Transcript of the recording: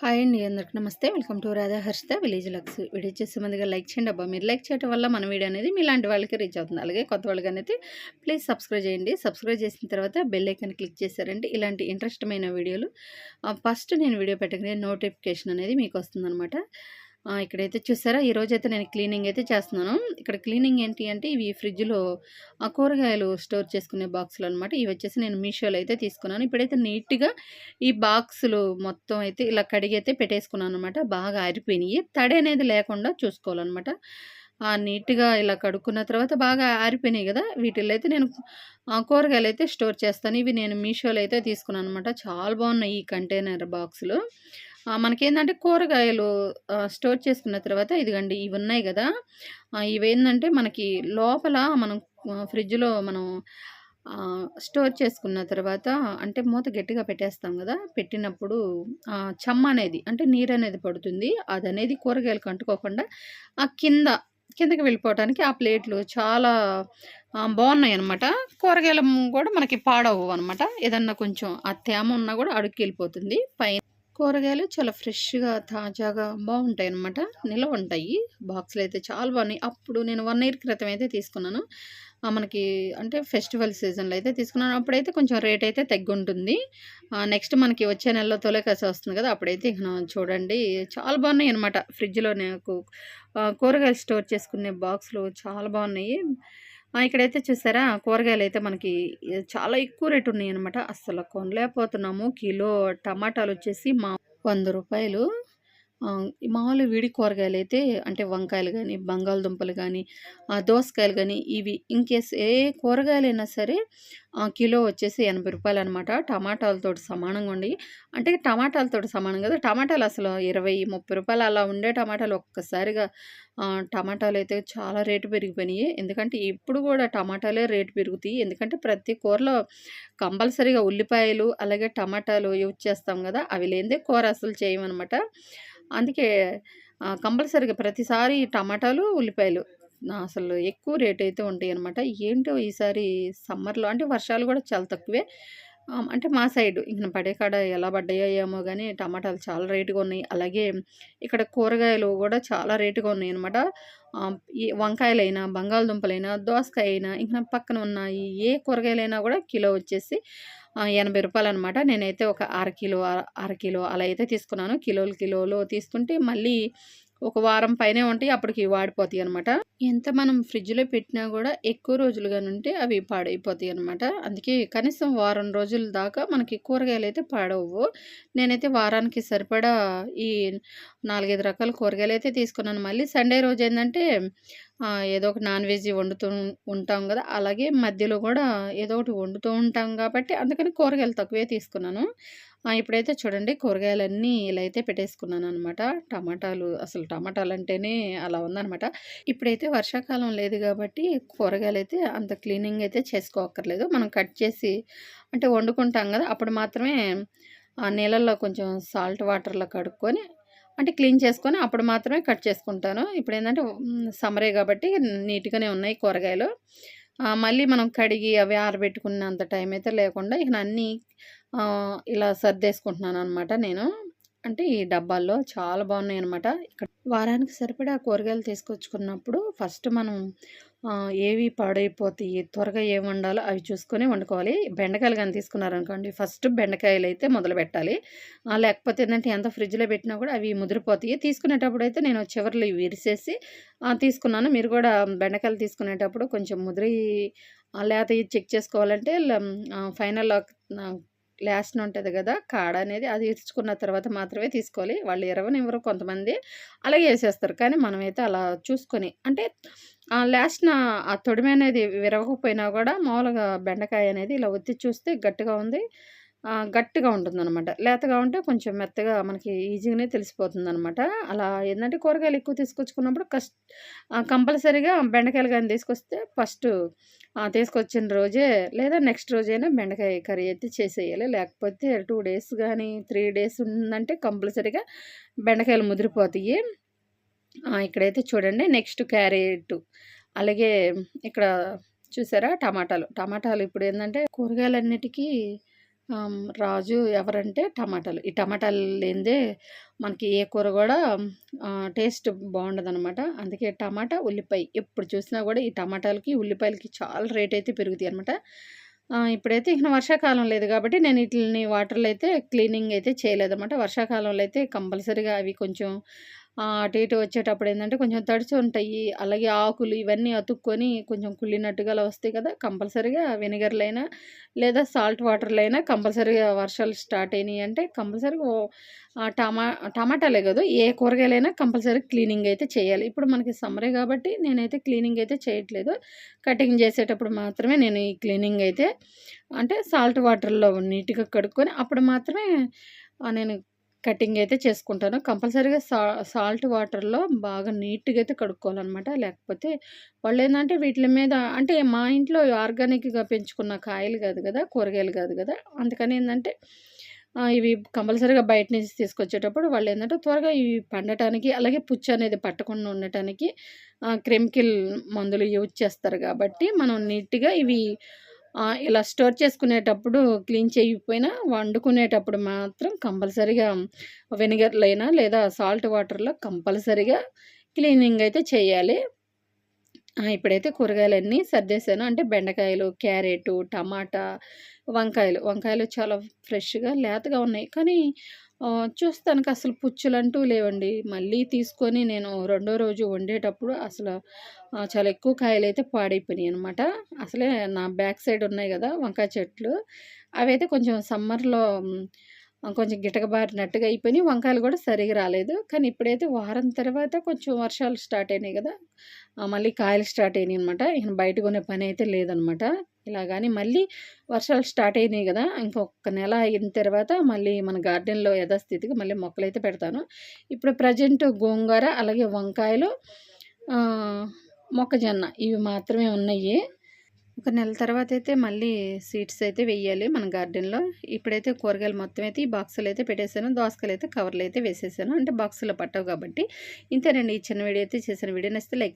Hi అండి అందరికి నమస్తే. Welcome to Radha Harshita village looks. Video చేసే ముందుగా లైక్ చేయండి అబ్బా. మీరు లైక్ చేయడం వల్ల మన వీడియో అనేది మీలాంటి వాళ్ళకి రీచ్ అవుతుంది. అలాగే కొత్త వాళ్ళకి అనేది ప్లీజ్ సబ్స్క్రైబ్ చేయండి. సబ్స్క్రైబ్ చేసిన తర్వాత బెల్ ఐకాన్ క్లిక్ చేశారంటే ఇలాంటి ఇంట్రెస్టమైన వీడియోలు ఫస్ట్ నేను వీడియో పెట్టగానే నోటిఫికేషన్ అనేది మీకు వస్తుందన్నమాట. ఇక్కడైతే చూసారా? ఈరోజు అయితే నేను క్లీనింగ్ అయితే చేస్తున్నాను. ఇక్కడ క్లీనింగ్ ఏంటి అంటే ఇవి ఫ్రిడ్జ్లో ఆ కూరగాయలు స్టోర్ చేసుకునే బాక్సులు అనమాట ఇవి వచ్చేసి నేను మీషోలో అయితే తీసుకున్నాను. ఇప్పుడైతే నీట్గా ఈ బాక్సులు మొత్తం అయితే ఇలా కడిగి అయితే పెట్టేసుకున్నాను అనమాట బాగా ఆరిపోయినాయి. తడి అనేది లేకుండా చూసుకోవాలన్నమాట. ఆ నీట్గా ఇలా కడుక్కున్న తర్వాత బాగా ఆరిపోయినాయి కదా? వీటిల్లో అయితే నేను ఆ, కూరగాయలు అయితే స్టోర్ చేస్తాను. ఇవి నేను మీషోలో అయితే తీసుకున్నాను అనమాట చాలా బాగున్నాయి ఈ కంటైనర్ బాక్సులు. మనకేంటంటే మనకేందంటే కూరగాయలు స్టోర్ చేసుకున్న తర్వాత ఇదిగండి ఇవి ఉన్నాయి కదా ఇవేంటంటే మనకి లోపల మనం ఫ్రిడ్జ్లో మనం స్టోర్ చేసుకున్న తర్వాత అంటే మూత గట్టిగా పెట్టేస్తాం కదా పెట్టినప్పుడు చెమ్మ అనేది అంటే నీరు అనేది పడుతుంది. అది అనేది కూరగాయలకు అంటుకోకుండా ఆ కింద కిందకి వెళ్ళిపోవటానికి ఆ ప్లేట్లు చాలా బాగున్నాయి అనమాట కూరగాయలు కూడా మనకి పాడవు అనమాట ఏదన్నా కొంచెం ఆ తేమ ఉన్నా కూడా అడుక్కి వెళ్ళిపోతుంది. పైన కూరగాయలు చాలా ఫ్రెష్గా తాజాగా బాగుంటాయి అనమాట నిలవ ఉంటాయి. బాక్సులు అయితే చాలా బాగున్నాయి అప్పుడు నేను వన్ ఇయర్ క్రితం అయితే తీసుకున్నాను. మనకి అంటే ఫెస్టివల్ సీజన్లో అయితే తీసుకున్నాను. అప్పుడైతే కొంచెం రేట్ అయితే తగ్గుంటుంది. నెక్స్ట్ మనకి వచ్చే నెలలో తొలకసి వస్తుంది కదా అప్పుడైతే ఇక చూడండి. చాలా బాగున్నాయి అనమాట ఫ్రిడ్జ్లో నాకు కూరగాయలు స్టోర్ చేసుకునే బాక్స్లు చాలా బాగున్నాయి ఇక్కడైతే చూసారా? కూరగాయలు అయితే మనకి చాలా ఎక్కువ రేటు ఉన్నాయి అనమాట అస్సలు కొనలేకపోతున్నాము. కిలో టమాటాలు వచ్చేసి మా వంద రూపాయలు. మామూలు విడి కూరగాయలు అయితే అంటే వంకాయలు కానీ బంగాళదుంపలు కానీ దోసకాయలు కానీ ఇవి ఇంకేస్ ఏ కూరగాయలైనా సరే కిలో వచ్చేసి ఎనభై రూపాయలు అనమాట టమాటాలతో సమానంగా ఉండి అంటే టమాటాలతో సమానం కదా టమాటాలు అసలు ఇరవై ముప్పై రూపాయలు అలా ఉండే టమాటాలు ఒక్కసారిగా టమాటాలు అయితే చాలా రేటు పెరిగిపోయినాయి. ఎందుకంటే ఇప్పుడు కూడా టమాటాలే రేటు పెరుగుతాయి. ఎందుకంటే ప్రతి కూరలో కంపల్సరీగా ఉల్లిపాయలు అలాగే టమాటాలు యూజ్ చేస్తాం కదా అవి లేనిదే కూర అసలు చేయమన్నమాట. అందుకే కంపల్సరీగా ప్రతిసారి టమాటాలు ఉల్లిపాయలు అసలు ఎక్కువ రేట్ అయితే ఉంటాయి అనమాట ఏంటో ఈసారి సమ్మర్లో అంటే వర్షాలు కూడా చాలా తక్కువే. అంటే మా సైడ్ ఇంక పడే కాడ ఎలా పడ్డాయో ఏమో కానీ టమాటాలు చాలా రేటుగా ఉన్నాయి. అలాగే ఇక్కడ కూరగాయలు కూడా చాలా రేటుగా ఉన్నాయి అనమాట ఈ వంకాయలైనా బంగాళదుంపలైనా దోసకాయ అయినా ఇంకా పక్కన ఉన్న ఏ కూరగాయలైనా కూడా కిలో వచ్చేసి ఎనభై రూపాయలు అనమాట నేనైతే ఒక అర కిలో అర- కిలో అలా అయితే తీసుకున్నాను. కిలోలు కిలోలు తీసుకుంటే మళ్ళీ ఒక వారం పైనే ఉంటాయి. అప్పటికి వాడిపోతాయి అనమాట ఎంత మనం ఫ్రిడ్జ్లో పెట్టినా కూడా ఎక్కువ రోజులుగా ఉంటే అవి పాడైపోతాయి అనమాట అందుకే కనీసం వారం రోజుల దాకా మనకి కూరగాయలు అయితే పాడవు. నేనైతే వారానికి సరిపడా ఈ నాలుగైదు రకాల కూరగాయలు అయితే తీసుకున్నాను. మళ్ళీ సండే రోజు ఏంటంటే ఏదో ఒక నాన్ వెజ్ వండుతూ ఉంటాం కదా అలాగే మధ్యలో కూడా ఏదో ఒకటి వండుతూ ఉంటాం కాబట్టి అందుకని కూరగాయలు తక్కువే తీసుకున్నాను. ఇప్పుడైతే చూడండి కూరగాయలన్నీ ఇలా అయితే పెట్టేసుకున్నాను అనమాట టమాటాలు అసలు టమాటాలు అంటేనే అలా ఉందన్నమాట. ఇప్పుడైతే వర్షాకాలం లేదు కాబట్టి కూరగాయలు అయితే అంత క్లీనింగ్ అయితే చేసుకోక్కర్లేదు. మనం కట్ చేసి అంటే వండుకుంటాం కదా అప్పుడు మాత్రమే ఆ నీళ్ళల్లో కొంచెం సాల్ట్ వాటర్లో కడుక్కొని అంటే క్లీన్ చేసుకొని అప్పుడు మాత్రమే కట్ చేసుకుంటాను. ఇప్పుడు ఏంటంటే సమ్మరే కాబట్టి నీట్గానే ఉన్నాయి కూరగాయలు. మళ్ళీ మనం కడిగి అవి ఆరబెట్టుకున్నంత టైం అయితే లేకుండా ఇక అన్నీ ఇలా సర్దేసుకుంటున్నాను అనమాట నేను. అంటే ఈ డబ్బాల్లో చాలా బాగున్నాయి అనమాట ఇక్కడ వారానికి సరిపడా కూరగాయలు తీసుకొచ్చుకున్నప్పుడు ఫస్ట్ మనం ఏవి పాడైపోతాయి త్వరగా ఏం వండాలో అవి చూసుకొని వండుకోవాలి. బెండకాయలు కానీ తీసుకున్నారనుకోండి ఫస్ట్ బెండకాయలు అయితే మొదలు పెట్టాలి. లేకపోతే ఏంటంటే ఎంత ఫ్రిడ్జ్లో పెట్టినా కూడా అవి ముదిరిపోతాయి. తీసుకునేటప్పుడు అయితే నేను చివరిలో విరిసేసి తీసుకున్నాను. మీరు కూడా బెండకాయలు తీసుకునేటప్పుడు కొంచెం ముదిరి లేత చెక్ చేసుకోవాలంటే ఫైనల్ లాస్ట్ ఉంటుంది కదా! కాడ అనేది అది ఇచ్చుకున్న తర్వాత మాత్రమే తీసుకోవాలి. వాళ్ళు ఇరవనివ్వరు కొంతమంది. అలాగే వేసేస్తారు. కానీ మనమైతే అలా చూసుకొని అంటే ఆ లాస్ట్న ఆ తొడిమి అనేది విరవకపోయినా కూడా మామూలుగా బెండకాయ అనేది ఇలా ఒత్తి చూస్తే గట్టిగా ఉంది. గట్టిగా ఉంటుందన్నమాట. లేతగా ఉంటే కొంచెం మెత్తగా మనకి ఈజీగానే తెలిసిపోతుందన్నమాట. అలా ఏంటంటే కూరగాయలు ఎక్కువ తీసుకొచ్చుకున్నప్పుడు కష్ట కంపల్సరీగా బెండకాయలు కానీ తీసుకొస్తే ఫస్ట్ తీసుకొచ్చిన రోజే లేదా నెక్స్ట్ రోజైనా బెండకాయ కర్రీ అయితే చేసేయాలి. లేకపోతే టూ డేస్ కానీ త్రీ డేస్ ఉందంటే కంపల్సరీగా బెండకాయలు ముదిరిపోతాయి. ఇక్కడైతే చూడండి నెక్స్ట్ క్యారెట్ అలాగే ఇక్కడ చూసారా టమాటాలు. టమాటాలు ఇప్పుడు ఏంటంటే కూరగాయలన్నిటికీ రాజు ఎవరంటే టమాటాలు. ఈ టమాటాలు లేనిదే మనకి ఏ కూర కూడా టేస్ట్ టేస్ట్ బాగుండదన్నమాట. అందుకే టమాటా ఉల్లిపాయ. ఎప్పుడు చూసినా కూడా ఈ టమాటాలకి ఉల్లిపాయలకి చాలా రేట్ అయితే పెరుగుతాయి అనమాట ఇప్పుడైతే ఇక వర్షాకాలం లేదు కాబట్టి నేను వీటిని వాటర్లో అయితే క్లీనింగ్ అయితే చేయలేదన్నమాట. వర్షాకాలంలో అయితే కంపల్సరీగా అవి కొంచెం అటు ఇటు వచ్చేటప్పుడు ఏంటంటే కొంచెం తడిచి ఉంటాయి. అలాగే ఆకులు ఇవన్నీ అతుక్కొని కొంచెం కుళ్ళినట్టుగా అలా వస్తాయి కదా కంపల్సరీగా వెనిగర్లైనా లేదా సాల్ట్ వాటర్లైనా కంపల్సరీగా వర్షాలు స్టార్ట్ అయినాయి అంటే కంపల్సరీగా టమా టమాటాలే కదా ఏ కూరగాయలైనా కంపల్సరీ క్లీనింగ్ అయితే చేయాలి. ఇప్పుడు మనకి సమ్మరే కాబట్టి నేనైతే క్లీనింగ్ అయితే చేయట్లేదు. కటింగ్ చేసేటప్పుడు మాత్రమే నేను ఈ క్లీనింగ్ అయితే అంటే సాల్ట్ వాటర్లో నీట్గా కడుక్కొని అప్పుడు మాత్రమే నేను కటింగ్ అయితే చేసుకుంటాను. కంపల్సరీగా సా సాల్ట్ వాటర్లో బాగా నీట్గా అయితే కడుక్కోవాలన్నమాట. లేకపోతే వాళ్ళు ఏంటంటే వీటి మీద అంటే మా ఇంట్లో ఆర్గానిక్గా పెంచుకున్న కాయలు కాదు కదా కూరగాయలు కాదు కదా అందుకని ఏంటంటే ఇవి కంపల్సరీగా బయట నుంచి తీసుకొచ్చేటప్పుడు వాళ్ళు ఏంటంటే త్వరగా ఇవి పండటానికి అలాగే పుచ్చు అనేది పట్టకుండా ఉండటానికి క్రెమికల్ మందులు యూజ్ చేస్తారు కాబట్టి మనం నీట్గా ఇవి ఇలా స్టోర్ చేసుకునేటప్పుడు క్లీన్ చేయకపోయినా వండుకునేటప్పుడు మాత్రం కంపల్సరీగా వెనిగర్లైనా లేదా సాల్ట్ వాటర్లో కంపల్సరీగా క్లీనింగ్ అయితే చేయాలి. ఇప్పుడైతే కూరగాయలన్నీ సర్దేశాను. అంటే బెండకాయలు క్యారెట్ టమాటా వంకాయలు. వంకాయలు చాలా ఫ్రెష్గా లేతగా ఉన్నాయి. కానీ చూస్తానికి అసలు పుచ్చులంటూ లేవండి. మళ్ళీ తీసుకొని నేను రెండో రోజు వండేటప్పుడు అసలు చాలా ఎక్కువ కాయలు అయితే పాడైపోయినాయి అనమాట అసలే నా బ్యాక్ సైడ్ ఉన్నాయి కదా వంకాయ చెట్లు. అవి అయితే కొంచెం సమ్మర్లో కొంచెం గిటకబారినట్టుగా అయిపోయినాయి. వంకాయలు కూడా సరిగా రాలేదు. కానీ ఇప్పుడైతే వారం తర్వాత కొంచెం వర్షాలు స్టార్ట్ అయినాయి కదా. మళ్ళీ కాయలు స్టార్ట్ అయినాయి అనమాట ఇక బయట కొనే పని అయితే లేదనమాట ఇలా కానీ మళ్ళీ వర్షాలు స్టార్ట్ అయినాయి కదా. ఇంకొక నెల అయిన తర్వాత మళ్ళీ మన గార్డెన్లో యథాస్థితికి మళ్ళీ మొక్కలు అయితే పెడతాను. ఇప్పుడు ప్రజెంట్ గోంగూర అలాగే వంకాయలు మొక్కజొన్న ఇవి మాత్రమే ఉన్నాయి. ఒక నెల తర్వాత అయితే మళ్ళీ సీడ్స్ అయితే వెయ్యాలి మన గార్డెన్లో. ఇప్పుడైతే కూరగాయలు మొత్తం అయితే ఈ బాక్సులు అయితే పెట్టేశాను దోసకాయలు అయితే కవర్లు అయితే వేసేసాను. అంటే బాక్సులో పట్టవు కాబట్టి. ఇంతేనండి ఈ చిన్న వీడియో అయితే. చేసిన వీడియో నచ్చితే లైక్